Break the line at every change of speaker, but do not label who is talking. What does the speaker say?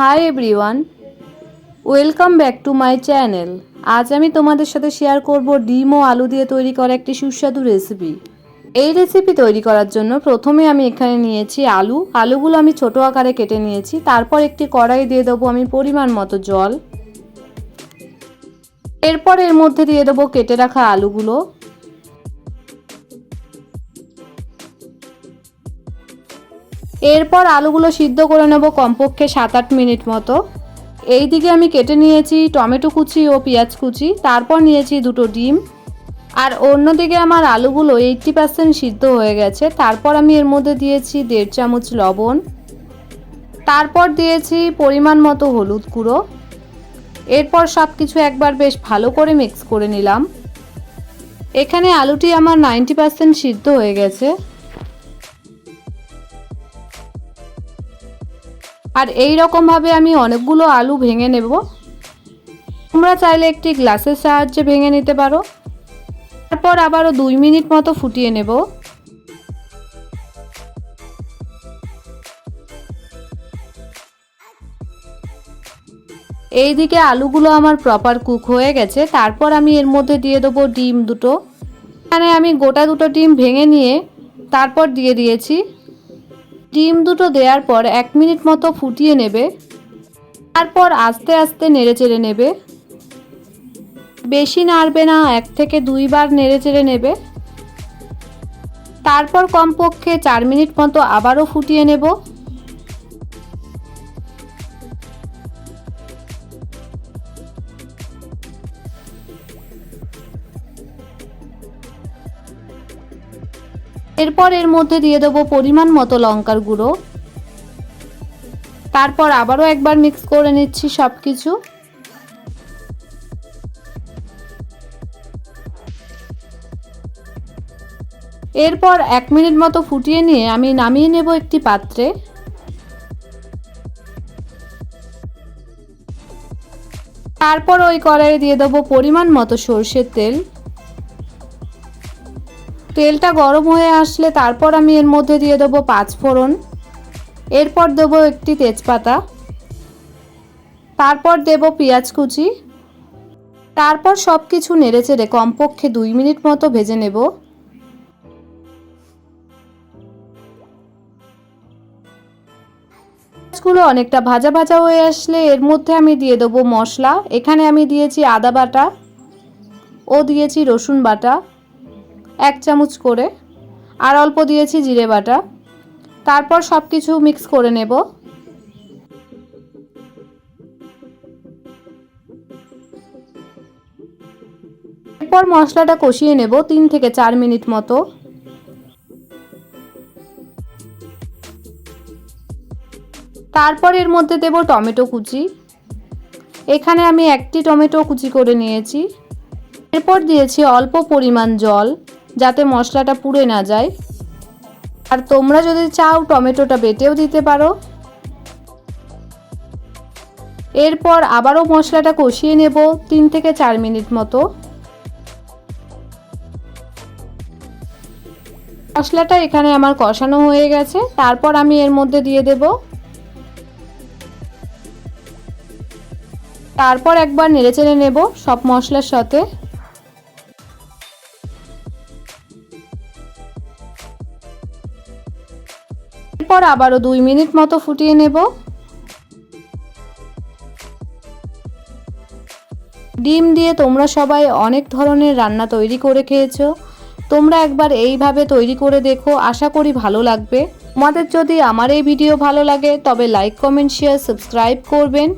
Hi everyone welcome back to my channel আজ আমি তোমাদের সাথে শেয়ার করব ডিম ও আলু দিয়ে তৈরি করা একটি সুস্বাদু রেসিপি এই রেসিপি তৈরি করার জন্য প্রথমে আমি এখানে নিয়েছি আলু। আলুগুলো আমি ছোট আকারে কেটে নিয়েছি। তারপর একটি কড়াই দিয়ে দেবো আমি পরিমাণ মতো জল। এরপর এর মধ্যে দিয়ে দেবো কেটে রাখা আলুগুলো। এরপর আলুগুলো সিদ্ধ করে নেব কমপক্ষে সাত আট মিনিট মতো। এই দিকে আমি কেটে নিয়েছি টমেটো কুচি ও পেঁয়াজ কুচি, তারপর নিয়েছি দুটো ডিম। আর অন্যদিকে আমার আলুগুলো এইটটি পার্সেন্ট সিদ্ধ হয়ে গেছে, তারপর আমি এর মধ্যে দিয়েছি দেড় চামচ লবণ। তারপর দিয়েছি পরিমাণ মতো হলুদ গুঁড়ো। এরপর সব কিছু একবার বেশ ভালো করে মিক্স করে নিলাম। এখানে আলুটি আমার নাইনটি পার্সেন্ট সিদ্ধ হয়ে গেছে। আর এই রকমভাবে আমি অনেকগুলো আলু ভেঙে নেব। তোমরা চাইলে একটি গ্লাসের সাহায্যে ভেঙে নিতে পারো। তারপর আবারও দুই মিনিট মতো ফুটিয়ে নেব। এইদিকে আলুগুলো আমার প্রপার কুক হয়ে গেছে। তারপর আমি এর মধ্যে দিয়ে দেবো ডিম দুটো। এখানে আমি গোটা দুটো ডিম ভেঙে নিয়ে তারপর দিয়ে দিয়েছি। ডিম দুটো দেওয়ার পর এক মিনিট মতো ফুটিয়ে নেবে। তারপর আস্তে আস্তে নেড়ে চেড়ে নেবে। বেশি নাড়বে না, এক থেকে দুইবার নেড়ে চেড়ে নেবে। তারপর কমপক্ষে চার মিনিট মতো আবারও ফুটিয়ে নেব। এরপর এর মধ্যে দিয়ে দেবো পরিমাণ মতো লঙ্কার গুঁড়ো। তারপর আবারও একবার মিক্স করে নিচ্ছি সব কিছু এরপর এক মিনিট মতো ফুটিয়ে নিয়ে আমি নামিয়ে নেব একটি পাত্রে। তারপর ওই কড়াইয়ে দিয়ে দেবো পরিমাণ মতো সর্ষের তেল। তেলটা গরম হয়ে আসলে তারপর আমি এর মধ্যে দিয়ে দেবো পাঁচ ফোড়ন। এরপর দেবো একটি তেজপাতা। তারপর দেব পেঁয়াজ কুচি। তারপর সব কিছু নেড়ে চেড়ে কমপক্ষে দুই মিনিট মতো ভেজে নেব। পেঁয়াজগুলো অনেকটা ভাজা ভাজা হয়ে আসলে এর মধ্যে আমি দিয়ে দেবো মশলা। এখানে আমি দিয়েছি আদা বাটা। ও দিয়েছি রসুন বাটা। এক চামচ করে, আর অল্প দিয়েছি জিরে বাটা। তারপর সব কিছু মিক্স করে নেব। এরপর মশলাটা কষিয়ে নেব তিন থেকে চার মিনিট মতো। তারপর এর মধ্যে দেব টমেটো কুচি। এখানে আমি একটি টমেটো কুচি করে নিয়েছি। এরপর দিয়েছি অল্প পরিমাণ জল। যাতে মশলাটা পুড়ে না যায়। আর তোমরা যদি চাও টমেটোটা বেটেও দিতে পারো। এরপর আবারও মশলাটা কষিয়ে নেব তিন থেকে চার মিনিট মতো। মশলাটা এখানে আমার কষানো হয়ে গেছে, তারপর আমি এর মধ্যে দিয়ে দেব। তারপর একবার নেড়ে চেড়ে নেব সব মশলার সাথে। এরপর আবারও দুই মিনিট মতো ফুটিয়ে নেব। ডিম দিয়ে তোমরা সবাই অনেক ধরনের রান্না তৈরি করে খেয়েছো। তোমরা একবার এইভাবে তৈরি করে দেখো, আশা করি ভালো লাগবে। তোমাদের যদি আমার এই ভিডিও ভালো লাগে, তবে লাইক, কমেন্ট, শেয়ার, সাবস্ক্রাইব করবেন।